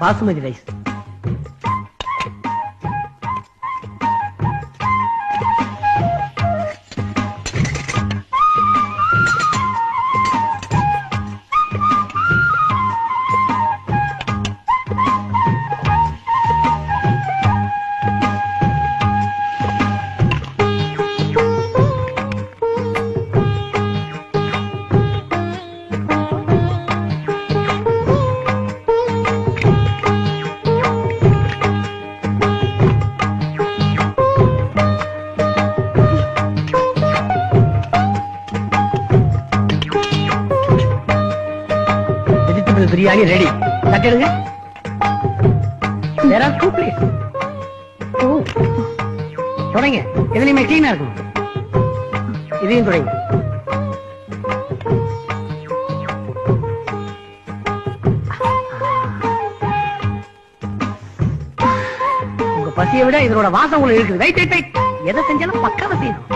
Próxima de vez. Vegetable biryani ready தட்டிடுங்க வேற two place தொடங்க. எதுலையுமே கிளீனா இருக்கும் இதையும் தொடங்க. உங்க பசியை விட இதனோட வாசம் உங்களுக்கு இருக்குது. வெயிட் வெயிட் எதை செஞ்சாலும் பக்காவ செய்யணும்.